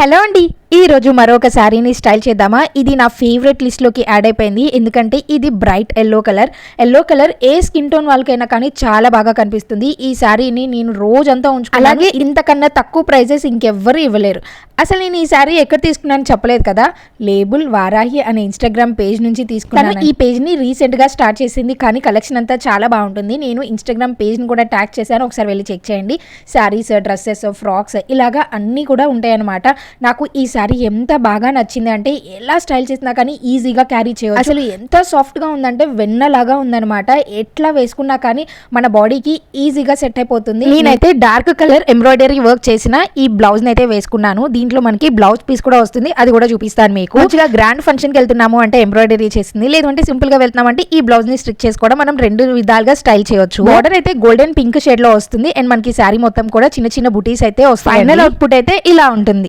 Hello అండి. ఈ రోజు మరొక శారీని స్టైల్ చేద్దామా? ఇది నా ఫేవరెట్ లిస్ట్లోకి యాడ్ అయిపోయింది. ఎందుకంటే ఇది bright yellow colour. Yellow colour ఏ స్కిన్ టోన్ వాళ్ళకైనా కానీ చాలా బాగా కనిపిస్తుంది. ఈ శారీని నేను రోజంతా ఉంచుకున్నాను. అలాగే ఇంతకన్నా తక్కువ ప్రైజెస్ ఇంకెవ్వరు ఇవ్వలేరు. అసలు నేను ఈ శారీ ఎక్కడ తీసుకున్నాను చెప్పలేదు కదా? లేబుల్ వారాహి అనే ఇన్స్టాగ్రామ్ పేజ్ నుంచి తీసుకున్నాను. ఈ పేజ్ని రీసెంట్గా స్టార్ట్ చేసింది. కానీ కలెక్షన్ అంతా చాలా బాగుంటుంది. నేను ఇన్స్టాగ్రామ్ పేజ్ని కూడా ట్యాగ్ చేశాను. ఒకసారి వెళ్ళి చెక్ చేయండి. శారీస్ డ్రెస్సెస్ ఫ్రాక్స్ ఇలాగా అన్నీ కూడా ఉంటాయన్నమాట. నాకు ఈ శారీ ఎంత బాగా నచ్చింది అంటే ఎలా స్టైల్ చేసినా కానీ ఈజీగా క్యారీ చేయవచ్చు అసలు ఎంత సాఫ్ట్గా ఉందంటే వెన్నలాగా ఉందన్నమాట. ఎట్లా వేసుకున్నా కానీ మన బాడీకి ఈజీగా సెట్ అయిపోతుంది. నేనైతే డార్క్ కలర్ ఎంబ్రాయిడరీ వర్క్ చేసిన ఈ బ్లౌజ్ అయితే వేసుకున్నాను. దీంట్లో మనకి బ్లౌజ్ పీస్ కూడా వస్తుంది. అది కూడా చూపిస్తాను మీకు. మంచిగా గ్రాండ్ ఫంక్షన్కి వెళ్తున్నాము అంటే ఎంబ్రాయిడరీ చేసింది. లేదంటే సింపుల్గా వెళ్తున్నాం అంటే ఈ బ్లౌజ్ని స్టిచ్ చేసుకోవడం మనం రెండు విధాలుగా స్టైల్ చేయొచ్చు. బార్డర్ అయితే గోల్డెన్ పింక్ షేడ్లో వస్తుంది. అండ్ మనకి శారీ మొత్తం కూడా చిన్న చిన్న బుటీస్ అయితే వస్తాయి ఫైనల్ అవుట్పుట్ అయితే ఇలా ఉంటుంది.